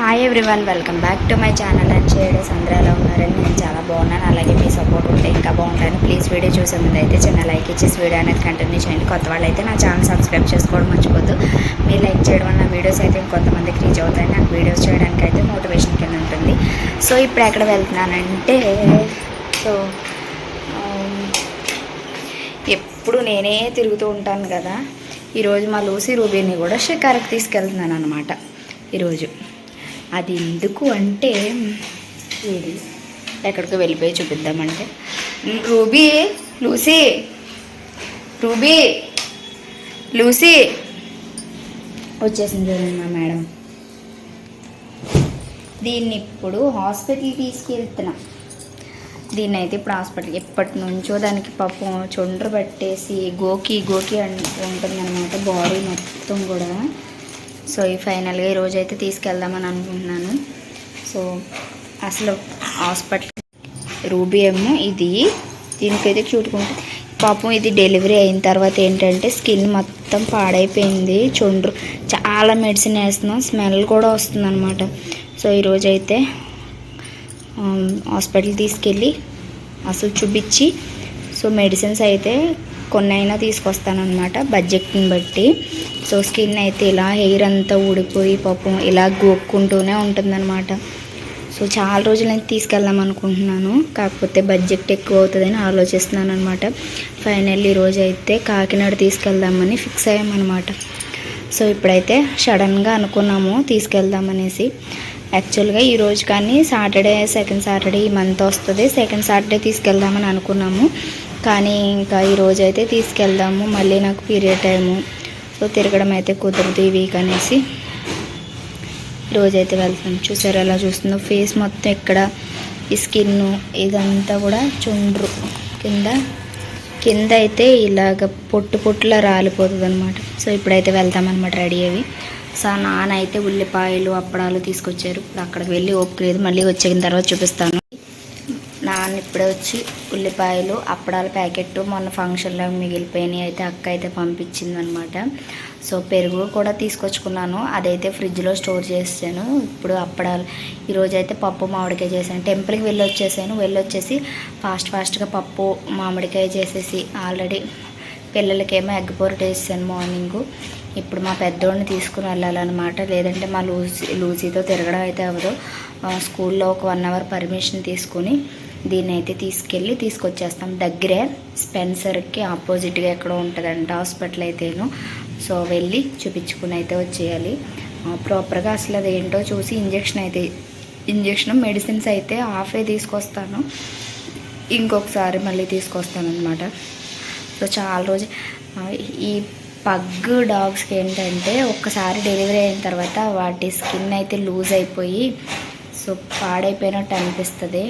Hi everyone welcome back to my channel and shaders అందరూ ఎలా ఉన్నారని నేను చాలా బాగున్నాను. అలాగే మీ సపోర్ట్ ఉంటే ఇంకా బాగుంటాను. ప్లీజ్ వీడియో చూసే ముందు అయితే చిన్న లైక్ ఇచ్చేసి వీడియో అనేది కంటిన్యూ చేయండి. కొత్త వాళ్ళు అయితే నా ఛానల్ సబ్స్క్రైబ్ చేసుకోవడం మర్చిపోద్దు. మీరు లైక్ చేయడం వల్ల వీడియోస్ అయితే ఇంకొంతమందికి రీచ్ అవుతాయి. నాకు వీడియోస్ చేయడానికి అయితే మోటివేషన్ కింద ఉంటుంది. సో ఇప్పుడు ఎక్కడ వెళ్తున్నానంటే సో um, ఎప్పుడు నేనే తిరుగుతూ ఉంటాను కదా. ఈరోజు మా లూసీ రూబీని కూడా షికార్కి తీసుకెళ్తున్నాను అనమాట ఈరోజు. అది ఎందుకు అంటే ఇది ఎక్కడికి వెళ్ళిపోయి చూపిద్దామంటే. Ruby Lucy Ruby Lucy. వచ్చేసింది చూడండి మా మేడం. దీన్ని ఇప్పుడు హాస్పిటల్కి తీసుకెళ్తున్నా. దీన్ని అయితే ఇప్పుడు హాస్పిటల్ ఎప్పటి నుంచో దానికి పాపం చొండ్రు పట్టేసి గోకి గోకి ఉంటుంది అన్నమాట బాడీ మొత్తం కూడా. సో ఈ ఫైనల్గా ఈరోజు అయితే తీసుకెళ్దామని అనుకుంటున్నాను. సో అసలు హాస్పిటల్ రూబీ ఏమో ఇది దీనికైతే చూడుకుంటే పాపం ఇది డెలివరీ అయిన తర్వాత ఏంటంటే స్కిన్ మొత్తం పాడైపోయింది. చుండ్రు చాలా మెడిసిన్ వేస్తున్నాం. స్మెల్ కూడా వస్తుంది అనమాట సో ఈరోజు అయితే హాస్పిటల్ తీసుకెళ్ళి అసలు చూపించి సో మెడిసిన్స్ అయితే కొన్ని అయినా తీసుకొస్తానమాట బడ్జెట్ని బట్టి. సో స్కిన్ అయితే ఇలా హెయిర్ అంతా ఊడిపోయి పాపం ఇలా గోక్కుంటూనే ఉంటుందన్నమాట. సో చాలా రోజులు నేను తీసుకెళ్దాం అనుకుంటున్నాను. కాకపోతే బడ్జెట్ ఎక్కువ అవుతుందని ఆలోచిస్తున్నాను అనమాట ఫైనల్ ఈరోజు అయితే కాకినాడ తీసుకెళ్దామని ఫిక్స్ అయ్యామన్నమాట. సో ఇప్పుడైతే సడన్గా అనుకున్నాము తీసుకెళ్దామనేసి యాక్చువల్గా ఈరోజు కానీ సాటర్డే సెకండ్ సాటర్డే ఈ మంత్ వస్తుంది. సెకండ్ సాటర్డే తీసుకెళ్దామని అనుకున్నాము. కానీ ఇంకా ఈరోజు అయితే తీసుకెళ్దాము. మళ్ళీ నాకు పీరియడ్ టైము. సో తిరగడం అయితే కుదరదు ఈ వీక్ అనేసి. రోజైతే వెళ్తాం చూసారు ఎలా చూస్తుందో? ఫేస్ మొత్తం ఇక్కడ ఈ స్కిన్ ఇదంతా కూడా చుండ్రు. కింద కింద అయితే ఇలాగ పొట్టు పొట్టులా రాలిపోతుంది అనమాట సో ఇప్పుడైతే వెళ్తామన్నమాట రెడీ అవి సో నాన్న అయితే ఉల్లిపాయలు అప్పడాలు తీసుకొచ్చారు. ఇప్పుడు అక్కడికి వెళ్ళి ఓపిక లేదు. మళ్ళీ వచ్చిన తర్వాత చూపిస్తాను. ఇప్పుడే వచ్చి ఉల్లిపాయలు అప్పడాల ప్యాకెట్ మొన్న ఫంక్షన్లో మిగిలిపోయినాయి అయితే అక్క అయితే పంపించింది అనమాట సో పెరుగు కూడా తీసుకొచ్చుకున్నాను. అదైతే ఫ్రిడ్జ్లో స్టోర్ చేసాను ఇప్పుడు అప్పడాలు ఈరోజు అయితే పప్పు మామిడికాయ చేశాను. టెంపుల్కి వెళ్ళి వచ్చేసాను వెళ్ళి వచ్చేసి ఫాస్ట్ ఫాస్ట్గా పప్పు మామిడికాయ చేసేసి ఆల్రెడీ పిల్లలకేమో ఎగ్ పొరటు వేసాను మార్నింగ్. ఇప్పుడు మా పెద్దోడిని తీసుకుని వెళ్ళాలన్నమాట. లేదంటే మా లూజీ లూజీతో తిరగడం అయితే అవ్వదు. స్కూల్లో ఒక వన్ అవర్ పర్మిషన్ తీసుకుని దీన్ని అయితే తీసుకెళ్ళి తీసుకొచ్చేస్తాం. దగ్గరే స్పెన్సర్కి ఆపోజిట్గా ఎక్కడో ఉంటుందంట హాస్పిటల్ అయితేను. సో వెళ్ళి చూపించుకుని అయితే వచ్చేయాలి. ప్రాపర్గా అసలు అది ఏంటో చూసి ఇంజెక్షన్ అయితే ఇంజెక్షన్ మెడిసిన్స్ అయితే హాఫే తీసుకొస్తాను. ఇంకొకసారి మళ్ళీ తీసుకొస్తానమాట సో చాలా రోజు ఈ పగ్ డాగ్స్కి ఏంటంటే ఒక్కసారి డెలివరీ అయిన తర్వాత వాటి స్కిన్ అయితే లూజ్ అయిపోయి సో పాడైపోయినట్టు అనిపిస్తుంది.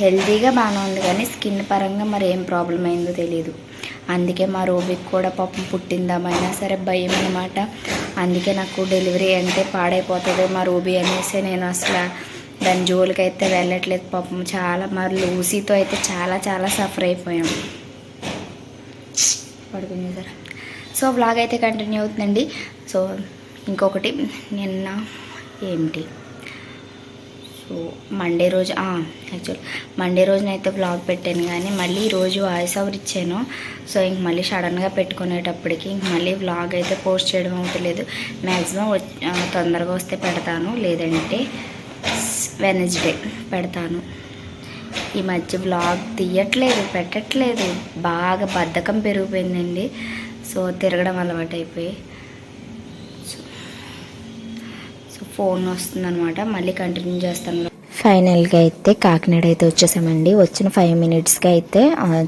హెల్తీగా బాగానే ఉంది కానీ స్కిన్ పరంగా మరి ఏం ప్రాబ్లం అయిందో తెలియదు అందుకే మా రోబిక్ కూడా పాపం పుట్టిందామైనా సరే భయం అనమాట అందుకే నాకు డెలివరీ అంటే పాడైపోతుంది మా రూబీ అనేసి నేను అసలు దాని జోలికి అయితే వెళ్ళట్లేదు పాపం. చాలా మరి లూసీతో అయితే చాలా చాలా సఫర్ అయిపోయాం. పడుకుంది సార్ సో బ్లాగ్ అయితే కంటిన్యూ అవుతుందండి. సో ఇంకొకటి నిన్న ఏమిటి సో మండే రోజు యాక్చువల్ మండే రోజునైతే బ్లాగ్ పెట్టాను కానీ మళ్ళీ ఈరోజు వాయిస్ ఓవర్ ఇచ్చాను. సో ఇంక మళ్ళీ సడన్గా పెట్టుకునేటప్పటికి ఇంక మళ్ళీ బ్లాగ్ అయితే పోస్ట్ చేయడం అవ్వట్లేదు మ్యాక్సిమం తొందరగా వస్తే పెడతాను. లేదంటే వెనస్డే పెడతాను. ఈ మధ్య వ్లాగ్ తీయట్లేదు పెట్టట్లేదు. బాగా బద్ధకం పెరిగిపోయిందండి. సో తిరగడం అలవాటు అయిపోయి సో ఫోన్ వస్తుందన్నమాట. మళ్ళీ కంటిన్యూ చేస్తాను. ఫైనల్గా అయితే కాకినాడ అయితే వచ్చేసామండి. వచ్చిన ఫైవ్ మినిట్స్కి అయితే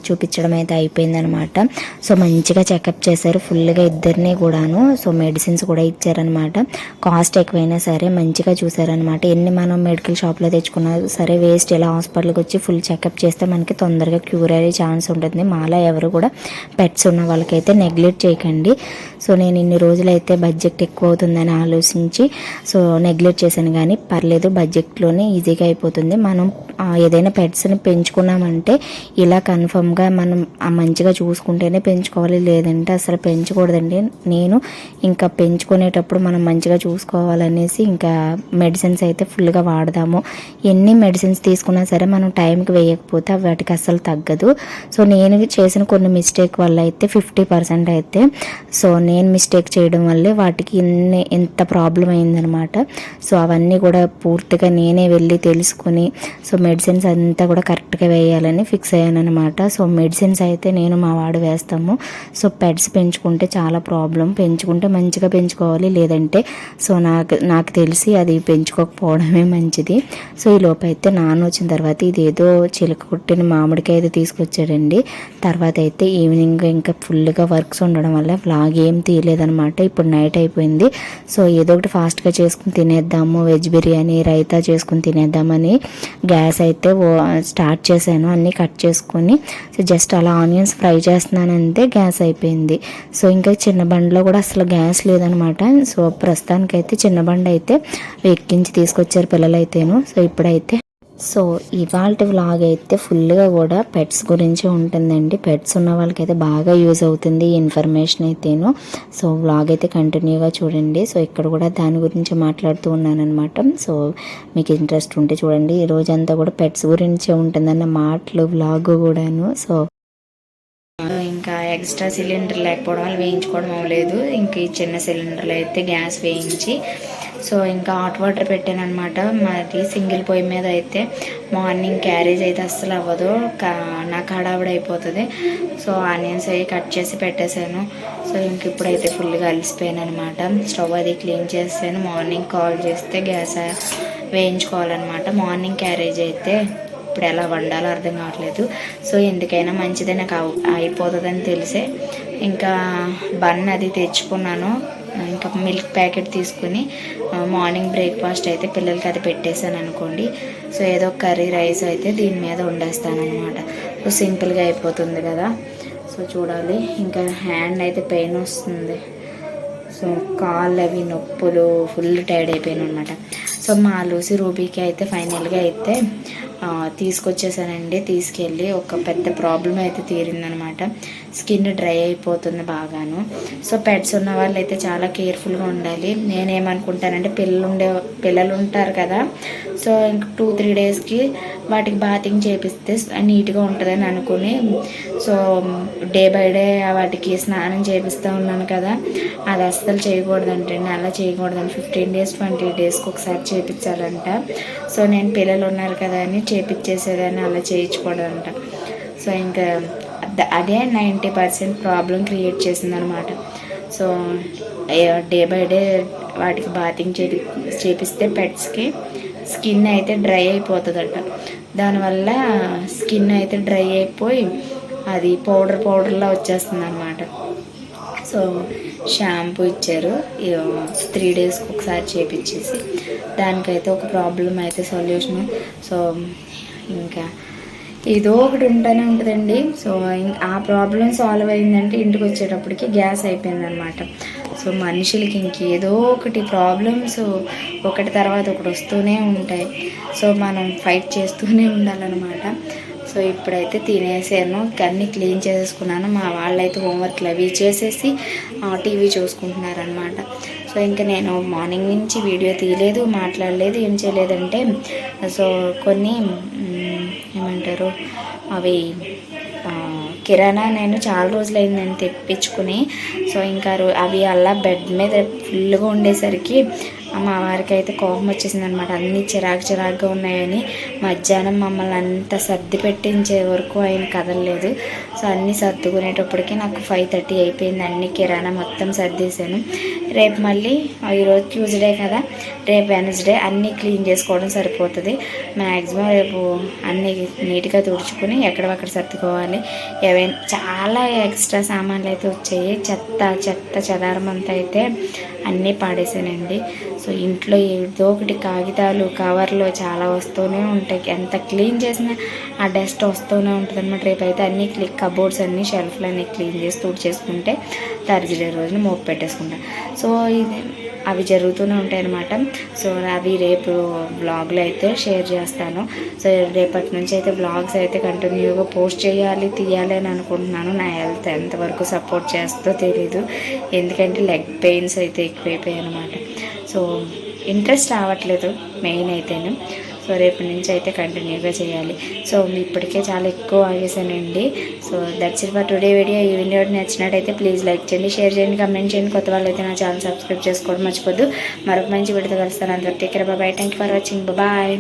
చూపించడం అయితే అయిపోయిందనమాట. సో మంచిగా చెకప్ చేశారు. ఫుల్గా ఇద్దరిని కూడాను. సో మెడిసిన్స్ కూడా ఇచ్చారనమాట. కాస్ట్ ఎక్కువైనా సరే మంచిగా చూసారనమాట ఎన్ని మనం మెడికల్ షాప్లో తెచ్చుకున్నా సరే వేస్ట్ ఇలా హాస్పిటల్కి వచ్చి ఫుల్ చెకప్ చేస్తే మనకి తొందరగా క్యూర్ అయ్యే ఛాన్స్ ఉంటుంది. మాలా ఎవరు కూడా పెట్స్ ఉన్న వాళ్ళకైతే నెగ్లెక్ట్ చేయకండి. సో నేను ఇన్ని రోజులైతే బడ్జెట్ ఎక్కువ అవుతుందని ఆలోచించి సో నెగ్లెక్ట్ చేశాను. కానీ పర్లేదు బడ్జెట్లోనే ఈజీగా అయిపోతుంది. మనం ఏదైనా పెట్స్ని పెంచుకున్నామంటే ఇలా కన్ఫర్మ్గా మనం మంచిగా చూసుకుంటేనే పెంచుకోవాలి. లేదంటే అసలు పెంచకూడదండి. నేను ఇంకా పెంచుకునేటప్పుడు మనం మంచిగా చూసుకోవాలనేసి ఇంకా మెడిసిన్స్ అయితే ఫుల్గా వాడదాము. ఎన్ని మెడిసిన్స్ తీసుకున్నా సరే మనం టైంకి వేయకపోతే వాటికి అసలు తగ్గదు. సో నేను చేసిన కొన్ని మిస్టేక్ వల్ల అయితే ఫిఫ్టీ పర్సెంట్ అయితే సో నేను మిస్టేక్ చేయడం వల్లే వాటికి ఇన్ని ఎంత ప్రాబ్లం అయిందనమాట సో అవన్నీ కూడా పూర్తిగా నేనే వెళ్ళి తెలుసుకుని సో మెడిసిన్స్ అంతా కూడా కరెక్ట్గా వేయాలని ఫిక్స్ అయ్యాను అనమాట సో మెడిసిన్స్ అయితే నేను మా వాడు వేస్తాము. సో పెట్స్ పెంచుకుంటే చాలా ప్రాబ్లం పెంచుకుంటే మంచిగా పెంచుకోవాలి. లేదంటే సో నాకు నాకు తెలిసి అది పెంచుకోకపోవడమే మంచిది. సో ఈ లోపైతే అయితే నాన్న వచ్చిన తర్వాత ఇది ఏదో చిలక కుట్టిన మామిడికాయ అయితే తీసుకొచ్చాడండి. తర్వాత అయితే ఈవినింగ్ ఇంకా ఫుల్గా వర్క్స్ ఉండడం వల్ల వ్లాగ్ ఏం తీయలేదనమాట ఇప్పుడు నైట్ అయిపోయింది. సో ఏదో ఒకటి ఫాస్ట్గా చేసుకుని తినేద్దాము. వెజ్ బిర్యానీ రైతా చేసుకుని తినేద్దామని గ్యాస్ అయితే స్టార్ట్ చేశాను. అన్నీ కట్ చేసుకొని సో జస్ట్ అలా ఆనియన్స్ ఫ్రై చేస్తున్నాను అంతే గ్యాస్ అయిపోయింది. సో ఇంకా చిన్న బండిలో కూడా అసలు గ్యాస్ లేదనమాట. సో ప్రస్తుతానికైతే చిన్న బండి అయితే ఎక్కించి తీసుకొచ్చారు పిల్లలు అయితేను సో ఇప్పుడైతే సో ఇవాళ వ్లాగ్ అయితే ఫుల్గా కూడా పెట్స్ గురించి ఉంటుందండి. పెట్స్ ఉన్న వాళ్ళకైతే బాగా యూజ్ అవుతుంది ఈ ఇన్ఫర్మేషన్ అయితేను. సో వ్లాగ్ అయితే కంటిన్యూగా చూడండి. సో ఇక్కడ కూడా దాని గురించి మాట్లాడుతూ ఉన్నాను అనమాట సో మీకు ఇంట్రెస్ట్ ఉంటే చూడండి. ఈ రోజంతా కూడా పెట్స్ గురించే ఉంటుందన్న మాటలు వ్లాగ్ కూడాను. సో ఇంకా ఎక్స్ట్రా సిలిండర్ లేకపోవడం వల్ల వేయించుకోవడం అవ్వలేదు. ఇంకా ఈ చిన్న సిలిండర్లు అయితే గ్యాస్ వేయించి సో ఇంకా హాట్ వాటర్ పెట్టాను అనమాట మాది సింగిల్ పొయ్యి మీద అయితే మార్నింగ్ క్యారేజ్ అయితే అస్సలు అవ్వదు. కా నాకు హడావిడ అయిపోతుంది. సో ఆనియన్స్ అవి కట్ చేసి పెట్టేశాను. సో ఇంక ఇప్పుడైతే ఫుల్గా అలసిపోయాను అనమాట స్టవ్ అది క్లీన్ చేస్తాను మార్నింగ్ కాల్ చేస్తే గ్యాస్ వేయించుకోవాలన్నమాట. మార్నింగ్ క్యారేజ్ అయితే ఇప్పుడు ఎలా వండాలో అర్థం కావట్లేదు. సో ఎందుకైనా మంచిదే నాకు అయిపోతుందని తెలిసే. ఇంకా బన్ అది తెచ్చుకున్నాను. ఇంకా మిల్క్ ప్యాకెట్ తీసుకుని మార్నింగ్ బ్రేక్ఫాస్ట్ అయితే పిల్లలకి అది పెట్టేశాను అనుకోండి. సో ఏదో కర్రీ రైస్ అయితే దీని మీద వండేస్తాను అనమాట సో సింపుల్గా అయిపోతుంది కదా. సో చూడాలి. ఇంకా హ్యాండ్ అయితే పెయిన్ వస్తుంది. సో కాళ్ళు అవి నొప్పులు ఫుల్ టైర్డ్ అయిపోయాను అనమాట సో మా లూసి రూబీకి అయితే ఫైనల్గా అయితే తీసుకొచ్చేసానండి. తీసుకెళ్ళి ఒక పెద్ద ప్రాబ్లం అయితే తీరిందనమాట. స్కిన్ డ్రై అయిపోతుంది బాగాను. సో పెట్స్ ఉన్న వాళ్ళు అయితే చాలా కేర్ఫుల్గా ఉండాలి. నేనేమనుకుంటానంటే పిల్లలు ఉండే పిల్లలు ఉంటారు కదా. సో ఇంక టూ త్రీ డేస్కి వాటికి బాతింగ్ చేపిస్తే నీట్గా ఉంటుందని అనుకుని సో డే బై డే వాటికి స్నానం చేపిస్తూ ఉన్నాను కదా అది అస్సలు చేయకూడదంటే అలా చేయకూడదని ఫిఫ్టీన్ డేస్ ట్వంటీ డేస్కి ఒకసారి చేపించాలంట సో నేను పిల్లలు ఉన్నారు కదా అని చేపించేసేదాన్ని అలా చేయించకూడదంట సో ఇంకా అదే నైంటీ పర్సెంట్ ప్రాబ్లం క్రియేట్ చేసిందనమాట. సో డే బై డే వాటికి బాతింగ్ చేపి చేపిస్తే పెట్స్కి స్కిన్ అయితే డ్రై అయిపోతుందట. దానివల్ల స్కిన్ అయితే డ్రై అయిపోయి అది పౌడర్ పౌడర్లా వచ్చేస్తుంది అనమాట సో షాంపూ ఇచ్చారు. త్రీ డేస్కి ఒకసారి చేపించేసి దానికైతే ఒక ప్రాబ్లం అయితే సొల్యూషన్. సో ఇంకా ఏదో ఒకటి ఉంటూనే ఉంటుందండి. సో ఆ ప్రాబ్లం సాల్వ్ అయిందంటే ఇంటికి వచ్చేటప్పటికి గ్యాస్ అయిపోయిందనమాట సో మనుషులకి ఇంకేదో ఒకటి ప్రాబ్లమ్స్ ఒకటి తర్వాత ఒకటి వస్తూనే ఉంటాయి. సో మనం ఫైట్ చేస్తూనే ఉండాలన్నమాట. సో ఇప్పుడైతే తినేసాను. అన్నీ క్లీన్ చేసేసుకున్నాను. మా వాళ్ళైతే హోంవర్క్లు అవి చేసేసి టీవీ చూసుకుంటున్నారనమాట సో ఇంకా నేను మార్నింగ్ నుంచి వీడియో తీయలేదు మాట్లాడలేదు. ఏం చేయలేదంటే సో కొన్ని ఏమంటారు అవి కిరాణా నేను చాలా రోజులైందని తెప్పించుకుని సో ఇంకా రో- అవి అలా బెడ్ మీద ఫుల్గా ఉండేసరికి మా వారికి అయితే కోపం వచ్చేసింది అనమాట అన్నీ చిరాకు చిరాకుగా ఉన్నాయని మధ్యాహ్నం మమ్మల్ని అంతా సర్ది పెట్టించే వరకు ఆయన కదలలేదు. సో అన్నీ సర్దుకునేటప్పటికి నాకు ఫైవ్ థర్టీ అయిపోయింది. అన్ని కిరాణా మొత్తం సర్దేశాను. రేపు మళ్ళీ ఆ, ఈరోజు ట్యూస్డే కదా రేపు వెనస్డే అన్నీ క్లీన్ చేసుకోవడం సరిపోతుంది. మ్యాక్సిమం రేపు అన్నీ నీట్గా తుడుచుకుని ఎక్కడవక్కడ సర్దుకోవాలి. ఏవైనా చాలా ఎక్స్ట్రా సామాన్లు అయితే వచ్చాయి. చెత్త చెత్త చెదారం అంతా అయితే అన్నీ పాడేసానండి. సో ఇంట్లో ఏదో ఒకటి కాగితాలు కవర్లు చాలా వస్తూనే ఉంటాయి. ఎంత క్లీన్ చేసినా ఆ డస్ట్ వస్తూనే ఉంటుంది అనమాట రేపు అయితే అన్ని క్లీ కబోర్డ్స్ అన్ని షెల్ఫ్లు అన్ని క్లీన్ చేసి తుడిచేసుకుంటే థర్స్డే రోజున మోపు పెట్టేసుకుంటాను సో ఇది అవి జరుగుతూనే ఉంటాయి అనమాట సో అవి రేపు బ్లాగ్లో అయితే షేర్ చేస్తాను. సో రేపటి నుంచి అయితే బ్లాగ్స్ అయితే కంటిన్యూగా పోస్ట్ చేయాలి తీయాలి అని అనుకుంటున్నాను. నా హెల్త్ ఎంతవరకు సపోర్ట్ చేస్తుందో తెలీదు. ఎందుకంటే లెగ్ పెయిన్స్ అయితే ఎక్కువైపోయాయి అనమాట సో ఇంట్రెస్ట్ రావట్లేదు మెయిన్ అయితేనే. సో రేపటి నుంచి అయితే కంటిన్యూగా చేయాలి. సో మీ ఇప్పటికే చాలా ఎక్కువ ఆగేసానండి so that's it for today video ఈ వీడియో నచ్చినట్టయితే ప్లీజ్ లైక్ చేయండి షేర్ చేయండి కమెంట్ చేయండి. కొత్త వాళ్ళు అయితే నా ఛానల్ సబ్స్క్రైబ్ చేసుకోవడం మర్చిపోద్దు. మరొక మంచి వీడియోతో కలుస్తాను. అందరికీ bye thank you for watching bye